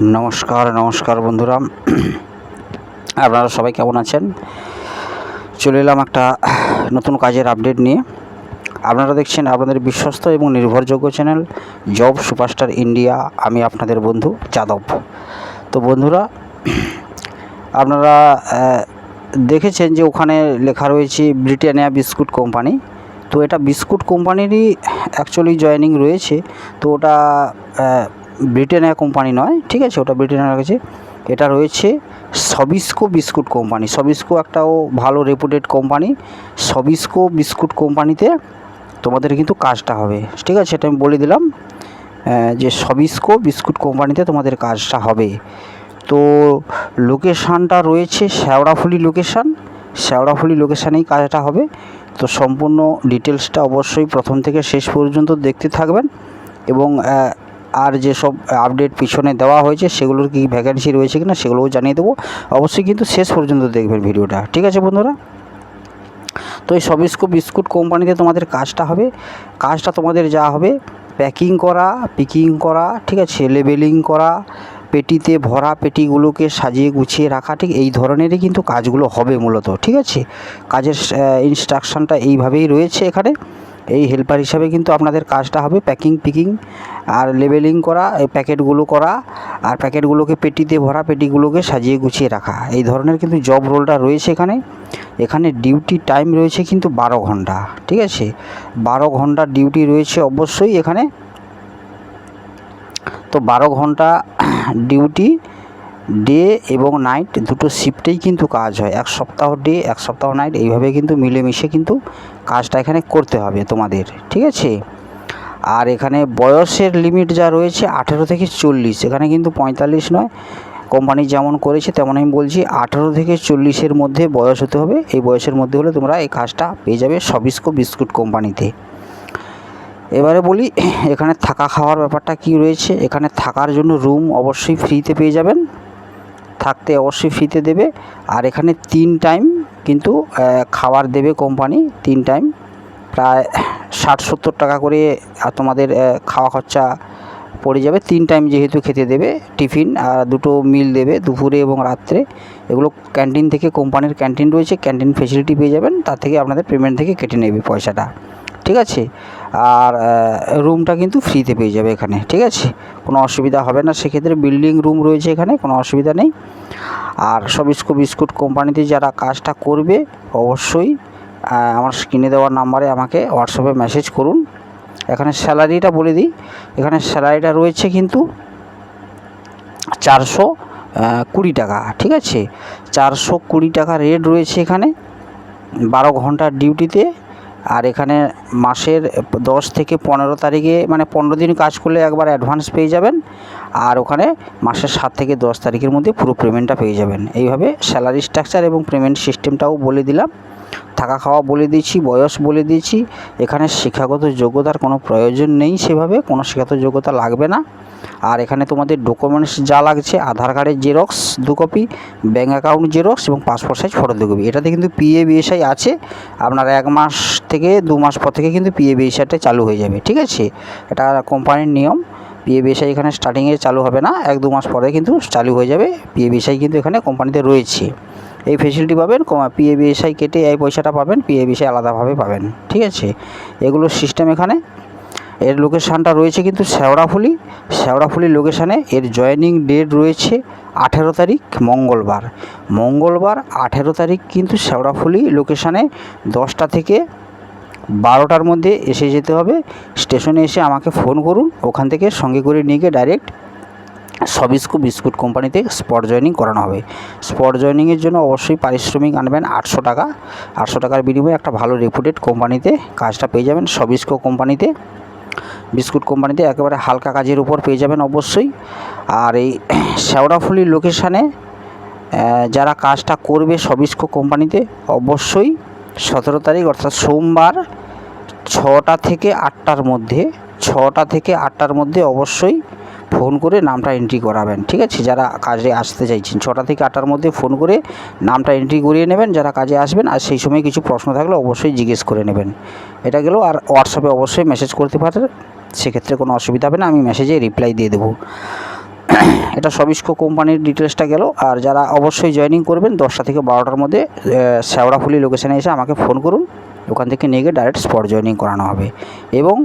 নমস্কার নমস্কার বন্ধুরা। আপনারা সবাই কেমন আছেন? চলে এলাম একটা নতুন কাজের আপডেট নিয়ে। আপনারা দেখছেন আপনাদের বিশ্বস্ত এবং নির্ভরযোগ্য চ্যানেল জব সুপারস্টার ইন্ডিয়া আমি আপনাদের বন্ধু যাদব। তো বন্ধুরা, আপনারা দেখেছেন যে ওখানে লেখা রয়েছে ব্রিটানিয়া বিস্কুট কোম্পানি। তো এটা বিস্কুট কোম্পানিরই অ্যাকচুয়ালি জয়েনিং রয়েছে। তো ওটা আহ, ব্রিটানিয়া কোম্পানি নয় ঠিক আছে ওটা ব্রিটানিয়া রয়েছে এটা রয়েছে সবিস্কো বিস্কুট কোম্পানি। সবিস্কো একটাও ভালো রেপুটেড কোম্পানি। সবিস্কো বিস্কুট কোম্পানিতে তোমাদের কিন্তু কাজটা হবে ঠিক আছে এটা আমি বলে দিলাম যে সবিস্কো বিস্কুট কোম্পানিতে তোমাদের কাজটা হবে। তো লোকেশানটা রয়েছে শ্যাওড়াফুলি লোকেশান শ্যাওড়াফুলি লোকেশানেই কাজটা হবে। তো সম্পূর্ণ ডিটেলসটা অবশ্যই প্রথম থেকে শেষ পর্যন্ত দেখতে থাকবেন এবং আর যেসব আপডেট পিছনে দেওয়া হয়েছে, সেগুলোর কি ভ্যাকেন্সি রয়েছে কিনা সেগুলোও জানিয়ে দেবো। অবশ্যই কিন্তু শেষ পর্যন্ত দেখবেন ভিডিওটা। ঠিক আছে বন্ধুরা? তো এই সবিস্কো বিস্কুট কোম্পানিতে তোমাদের কাজটা হবে। কাজটা তোমাদের যা হবে প্যাকিং করা পিকিং করা, ঠিক আছে লেবেলিং করা, পেটিতে ভরা পেটিগুলোকে সাজিয়ে গুছিয়ে রাখা, ঠিক এই ধরনেরই কিন্তু কাজগুলো হবে মূলত, ঠিক আছে? কাজের ইনস্ট্রাকশানটা এইভাবেই রয়েছে এখানে। এই হেল্পার হিসাবে কিন্তু আপনাদের কাজটা হবে প্যাকিং পিকিং আর লেবেলিং করা, এই প্যাকেটগুলো করা আর প্যাকেটগুলোকে পেটিতে ভরা, পেটিগুলোকে সাজিয়ে গুছিয়ে রাখা। এই ধরনের কিন্তু জব রোলটা রয়েছে এখানে। এখানে ডিউটি টাইম রয়েছে কিন্তু বারো ঘণ্টা, ঠিক আছে? বারো ঘণ্টা ডিউটি রয়েছে অবশ্যই এখানে। তো বারো ঘণ্টা ডিউটি ডে এবং নাইট দুটো শিফটেই কিন্তু কাজ হয়। এক সপ্তাহ ডে এক সপ্তাহ নাইট এইভাবে কিন্তু মিলেমিশে কিন্তু কাজটা এখানে করতে হবে তোমাদের, ঠিক আছে? আর এখানে বয়সের লিমিট যা রয়েছে আঠেরো থেকে চল্লিশ, এখানে কিন্তু পঁয়তাল্লিশ নয়। কোম্পানি যেমন করেছে তেমন আমি বলছি আঠেরো থেকে চল্লিশের মধ্যে বয়স হতে হবে। এই বয়সের মধ্যে হলে তোমরা এই কাজটা পেয়ে যাবে সবিস্কো বিস্কুট কোম্পানিতে এবারে বলি, এখানে থাকা খাওয়ার ব্যাপারটা কি রয়েছে? এখানে থাকার জন্য রুম অবশ্যই ফ্রিতে পেয়ে যাবেন। থাকতে অবশ্যই ফ্রিতে দেবে। আর এখানে তিন টাইম কিন্তু খাবার দেবে কোম্পানি তিন টাইম প্রায় ষাট সত্তর টাকা করে তোমাদের খাওয়া খরচা পড়ে যাবে। তিন টাইম যেহেতু খেতে দেবে, টিফিন আর দুটো মিল দেবে দুপুরে এবং রাত্রে। এগুলো ক্যান্টিন থেকে কোম্পানির ক্যান্টিন রয়েছে। ক্যান্টিন ফেসিলিটি পেয়ে যাবেন। তার থেকে আপনাদের পেমেন্ট থেকে কেটে নেবে পয়সাটা। ঠিক আছে? আর রুমটা কিন্তু ফ্রিতে পেয়ে যাবে এখানে, ঠিক আছে? কোনো অসুবিধা হবে না, সেক্ষেত্রে বিল্ডিং রুম রয়েছে এখানে, কোনো অসুবিধা নেই। আর সবিস্কো বিস্কুট কোম্পানিতে যারা কাজটা করবে, অবশ্যই আমার স্ক্রিনে দেওয়া নাম্বারে আমাকে হোয়াটসঅ্যাপে মেসেজ করুন। এখানে স্যালারিটা বলে দিই, এখানে স্যালারিটা রয়েছে কিন্তু চারশো কুড়ি টাকা, ঠিক আছে? চারশো কুড়ি টাকা রেট রয়েছে এখানে, বারো ঘণ্টার ডিউটিতে আর এখানে মাসের দশ থেকে পনেরো তারিখে মানে পনেরো দিন কাজ করলে একবার অ্যাডভান্স পেয়ে যাবেন। আর ওখানে মাসের সাত থেকে দশ তারিখের মধ্যে পুরো পেমেন্টটা পেয়ে যাবেন। এইভাবে স্যালারি স্ট্রাকচার এবং পেমেন্ট সিস্টেমটাও বলে দিলাম। থাকা খাওয়া বলে দিয়েছি, বয়স বলে দিয়েছি। এখানে শিক্ষাগত যোগ্যতার কোনো প্রয়োজন নেই সেভাবে, কোনো শিক্ষাগত যোগ্যতা লাগবে না। আর এখানে তোমাদের ডকুমেন্টস যা লাগছে, আধার কার্ডের জেরক্স দু কপি ব্যাঙ্ক অ্যাকাউন্ট জেরক্স এবং পাসপোর্ট সাইজ ফটো দু কপি এটাতে কিন্তু পিএ বিএসআই আছে, আপনার এক মাস থেকে দু মাস পর থেকে কিন্তু পিএ বিএসআইটা চালু হয়ে যাবে, ঠিক আছে? এটা কোম্পানির নিয়ম পিএ বিএসআই এখানে স্টার্টিংয়ে চালু হবে না, এক দু মাস পরে কিন্তু চালু হয়ে যাবে পিএ বিএসআই কিন্তু এখানে কোম্পানিতে রয়েছে। এই ফেসিলিটি পাবেন পিএ বিএসআই কেটে এই পয়সাটা পাবেন পিএ বিএসআই আলাদাভাবে পাবেন, ঠিক আছে? এগুলোর সিস্টেম এখানে এর লোকেশানটা রয়েছে কিন্তু শেওড়াফুলি। শেওড়াফুলি লোকেশানে এর জয়েনিং ডেট রয়েছে আঠেরো তারিখ, মঙ্গলবার। মঙ্গলবার আঠেরো তারিখ কিন্তু শেওড়াফুলি লোকেশানে দশটা থেকে বারোটার মধ্যে এসে যেতে হবে। স্টেশনে এসে আমাকে ফোন করুন, ওখান থেকে সঙ্গে করে নিয়ে গিয়ে ডাইরেক্ট সবিস্কো বিস্কুট কোম্পানিতে স্পট জয়েনিং করানো হবে। স্পট জয়েনিংয়ের জন্য অবশ্যই পারিশ্রমিক আনবেন আটশো টাকা। আটশো টাকার বিনিময়ে একটা ভালো রেপুটেড কোম্পানিতে কাজটা পেয়ে যাবেন সবিস্কো কোম্পানিতে বিস্কুট কোম্পানিতে একেবারে হালকা কাজের উপর পেয়ে যাবেন অবশ্যই। আর এই শ্যাওড়াফুলি লোকেশানে যারা কাজটা করবে সবিস্কো কোম্পানিতে, অবশ্যই সতেরো তারিখ, অর্থাৎ সোমবার ছটা থেকে আটটার মধ্যে, ছটা থেকে আটটার মধ্যে অবশ্যই ফোন করে নামটা এন্ট্রি করাবেন, ঠিক আছে? যারা কাজে আসতে চাইছেন, ছটা থেকে আটটার মধ্যে ফোন করে নামটা এন্ট্রি করিয়ে নেবেন, যারা কাজে আসবেন, আর সেই সময় কিছু প্রশ্ন থাকলে অবশ্যই জিজ্ঞেস করে নেবেন। এটা গেল, আর হোয়াটসঅ্যাপে অবশ্যই মেসেজ করতে পারেন, সেক্ষেত্রে কোনো অসুবিধা হবে না, আমি মেসেজে রিপ্লাই দিয়ে দেবো। এটা সবিস্কো কোম্পানির ডিটেলসটা গেল, আর যারা অবশ্যই জয়েনিং করবেন, দশটা থেকে বারোটার মধ্যে শ্যাওড়াফুলি লোকেশানে এসে আমাকে ফোন করুন, ওখান থেকে নিয়ে গিয়ে ডাইরেক্ট স্পট জয়েনিং করানো হবে। এবং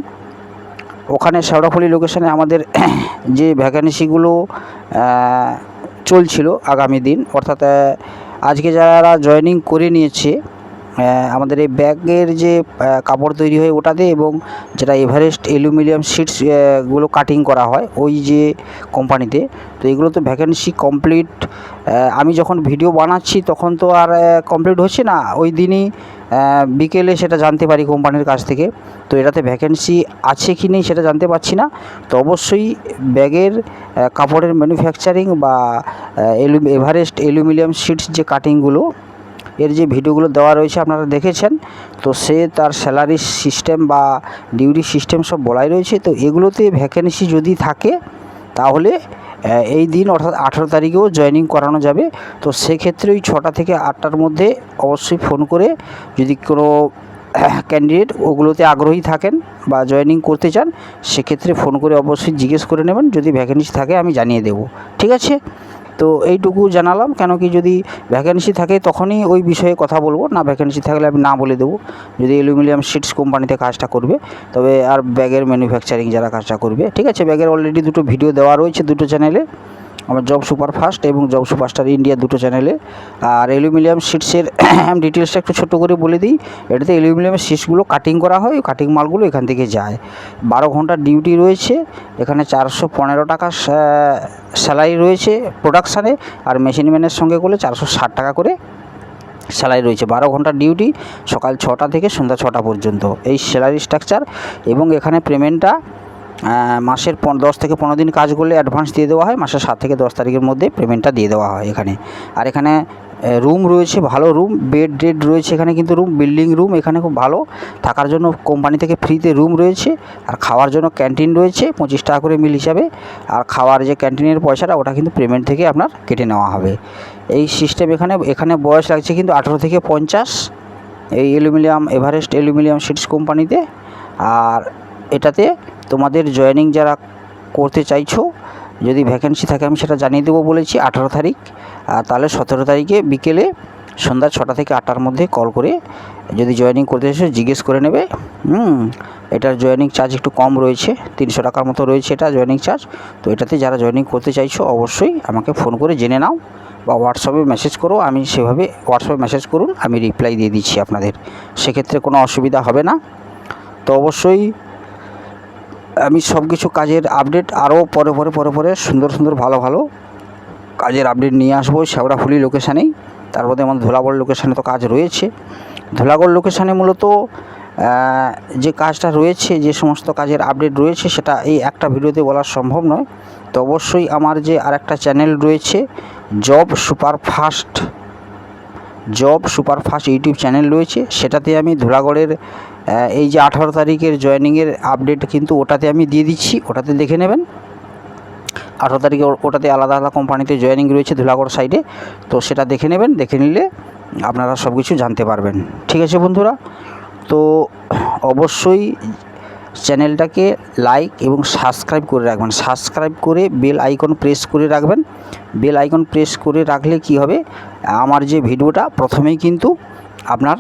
ওখানে শ্যাওড়াফুলি লোকেশানে আমাদের যে ভ্যাকান্সিগুলো চলছিল আগামী দিন, অর্থাৎ আজকে যারা জয়েনিং করে নিয়েছে আমাদের এই ব্যাগের যে কাপড় তৈরি হয় ওটাতে এবং যেটা এভারেস্ট অ্যালুমিনিয়াম শিটসগুলো কাটিং করা হয় ওই যে কোম্পানিতে তো এগুলো তো ভ্যাকেন্সি কমপ্লিট আমি যখন ভিডিও বানাচ্ছি তখন তো আর কমপ্লিট হচ্ছে না। ওই দিনই বিকেলে সেটা জানতে পারি কোম্পানির কাছ থেকে। তো এটাতে ভ্যাকেন্সি আছে কি নেই সেটা জানতে পারছি না। তো অবশ্যই ব্যাগের কাপড়ের ম্যানুফ্যাকচারিং বা এভারেস্ট অ্যালুমিনিয়াম শিটস যে কাটিংগুলো এর যে ভিডিওগুলো দেওয়া রয়েছে আপনারা দেখেছেন, তো সে তার স্যালারি সিস্টেম বা ডিউটি সিস্টেম সব বলাই রয়েছে, তো এগুলোতে ভ্যাকেন্সি যদি থাকে, তাহলে এই দিন অর্থাৎ আঠেরো তারিখেও জয়েনিং করানো যাবে। তো সেক্ষেত্রে ওই ছটা থেকে আটটার মধ্যে অবশ্যই ফোন করে যদি কোনো ক্যান্ডিডেট ওগুলোতে আগ্রহী থাকেন বা জয়েনিং করতে চান, সেক্ষেত্রে ফোন করে অবশ্যই জিজ্ঞেস করে নেবেন। যদি ভ্যাকেন্সি থাকে, আমি জানিয়ে দেবো। ঠিক আছে? তো এইটুকু জানালাম কেন কি যদি ভ্যাকেন্সি থাকে তখনই ওই বিষয়ে কথা বলব, না ভ্যাকেন্সি থাকলে আমি না বলে দেবো। যদি অ্যালুমিনিয়াম শিটস কোম্পানিতে কাজটা করবে, তবে আর ব্যাগের ম্যানুফ্যাকচারিং যারা কাজটা করবে, ঠিক আছে? ব্যাগের অলরেডি দুটো ভিডিও দেওয়া রয়েছে দুটো চ্যানেলে আমার জব সুপার ফাস্ট এবং জব সুপারস্টার ইন্ডিয়া দুটো চ্যানেলে। আর অ্যালুমিনিয়াম শিটসের ডিটেলসটা একটু ছোটো করে বলে দিই। এটাতে অ্যালুমিনিয়ামের শিটসগুলো কাটিং করা হয় কাটিং মালগুলো এখান থেকে যায়। বারো ঘণ্টার ডিউটি রয়েছে, এখানে চারশো পনেরো টাকা স্যালারি রয়েছে প্রোডাকশানে আর মেশিনম্যানের সঙ্গে করলে চারশো ষাট টাকা করে স্যালারি রয়েছে। বারো ঘণ্টার ডিউটি সকাল ছটা থেকে সন্ধ্যা ছটা পর্যন্ত। এই স্যালারি স্ট্রাকচার এবং এখানে পেমেন্টটা মাসের দশ থেকে পনেরো দিন কাজ করলে অ্যাডভান্স দিয়ে দেওয়া হয়। মাসের সাত থেকে দশ তারিখের মধ্যে পেমেন্টটা দিয়ে দেওয়া হয় এখানে। আর এখানে রুম রয়েছে, ভালো রুম বেড টেড রয়েছে এখানে কিন্তু রুম বিল্ডিং রুম এখানে খুব ভালো। থাকার জন্য কোম্পানি থেকে ফ্রিতে রুম রয়েছে। আর খাওয়ার জন্য ক্যান্টিন রয়েছে, পঁচিশ টাকা করে মিল হিসাবে। আর খাওয়ার যে ক্যান্টিনের পয়সাটা, ওটা কিন্তু পেমেন্ট থেকে আপনার কেটে নেওয়া হবে। এই সিস্টেম এখানে এখানে বয়স লাগছে কিন্তু আঠেরো থেকে পঞ্চাশ। এই অ্যালুমিনিয়াম এভারেস্ট অ্যালুমিনিয়াম শিটস কোম্পানিতে আর এটাতে তোমাদের জয়েনিং যারা করতে চাইছো, যদি ভ্যাকেন্সি থাকে আমি সেটা জানিয়ে দেবো বলেছি আঠারো তারিখ। তাহলে সতেরো তারিখে বিকেলে সন্ধ্যা ছটা থেকে আটটার মধ্যে কল করে যদি জয়েনিং করতে এসে জিজ্ঞেস করে নেবে। হুম, এটার জয়েনিং চার্জ একটু কম রয়েছে, তিনশো টাকার মতো রয়েছে এটা জয়েনিং চার্জ তো এটাতে যারা জয়েনিং করতে চাইছো অবশ্যই আমাকে ফোন করে জেনে নাও বা হোয়াটসঅ্যাপে মেসেজ করো, আমি সেভাবে হোয়াটসঅ্যাপে মেসেজ করুন, আমি রিপ্লাই দিয়ে দিচ্ছি আপনাদের। সেক্ষেত্রে কোনো অসুবিধা হবে না। তো অবশ্যই আমি সব কিছু কাজের আপডেট আরও পরে পরে পরে পরে সুন্দর সুন্দর ভালো ভালো কাজের আপডেট নিয়ে আসব শেওড়াফুলি লোকেশানেই তার মধ্যে আমার ধুলাগড় লোকেশানে তো কাজ রয়েছে। ধুলাগড় লোকেশানে মূলত যে কাজটা রয়েছে, যে সমস্ত কাজের আপডেট রয়েছে, সেটা এই একটা ভিডিওতে বলা সম্ভব নয়। তো অবশ্যই আমার যে আরেকটা চ্যানেল রয়েছে job super fast job superfast YouTube channel রয়েছে, সেটাতে আমি ধুলাগড়ের এই যে আঠারো তারিখের জয়েনিংয়ের আপডেট কিন্তু ওটাতে আমি দিয়ে দিচ্ছি, ওটাতে দেখে নেবেন। আঠারো তারিখে ওটাতে আলাদা আলাদা কোম্পানিতে জয়েনিং রয়েছে ধুলাগড় সাইডে, তো সেটা দেখে নেবেন, দেখে নিলে আপনারা সব কিছু জানতে পারবেন। ঠিক আছে বন্ধুরা, তো অবশ্যই চ্যানেলটাকে লাইক এবং সাবস্ক্রাইব করে রাখবেন। সাবস্ক্রাইব করে বেল আইকন প্রেস করে রাখবেন। বেল আইকন প্রেস করে রাখলে কি হবে? আমার যে ভিডিওটা প্রথমেই কিন্তু আপনার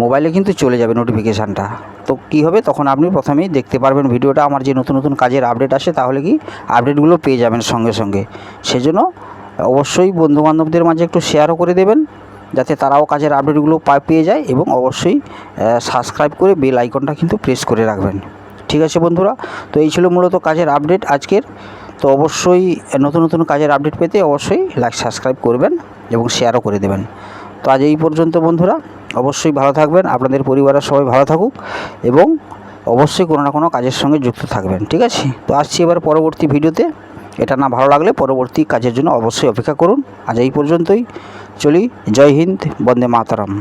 মোবাইলে কিন্তু চলে যাবে নোটিফিকেশানটা। তো কি হবে? তখন আপনি প্রথমেই দেখতে পারবেন ভিডিওটা। আমার যে নতুন নতুন কাজের আপডেট আসে, তাহলে কি আপডেটগুলো পেয়ে যাবেন সঙ্গে সঙ্গে। সেজন্য অবশ্যই বন্ধুবান্ধবদের মাঝে একটু শেয়ারও করে দেবেন, যাতে তারাও কাজের আপডেটগুলো পেয়ে যায় এবং অবশ্যই সাবস্ক্রাইব করে বেল আইকনটা কিন্তু প্রেস করে রাখবেন। ঠিক আছে বন্ধুরা? তো এই ছিল মূলত কাজের আপডেট আজকের। তো অবশ্যই নতুন নতুন কাজের আপডেট পেতে অবশ্যই লাইক সাবস্ক্রাইব করবেন এবং শেয়ারও করে দেবেন। তো আজ এই পর্যন্ত বন্ধুরা, অবশ্যই ভালো থাকবেন, আপনাদের পরিবারের সবাই ভালো থাকুক এবং অবশ্যই কোনো না কোনো কাজের সঙ্গে যুক্ত থাকবেন, ঠিক আছে? তো আসছি এবার পরবর্তী ভিডিওতে। এটা না ভালো লাগলে পরবর্তী কাজের জন্য অবশ্যই অপেক্ষা করুন। আজ এই পর্যন্তই। চলি, জয় হিন্দ, বন্দে মাতারাম।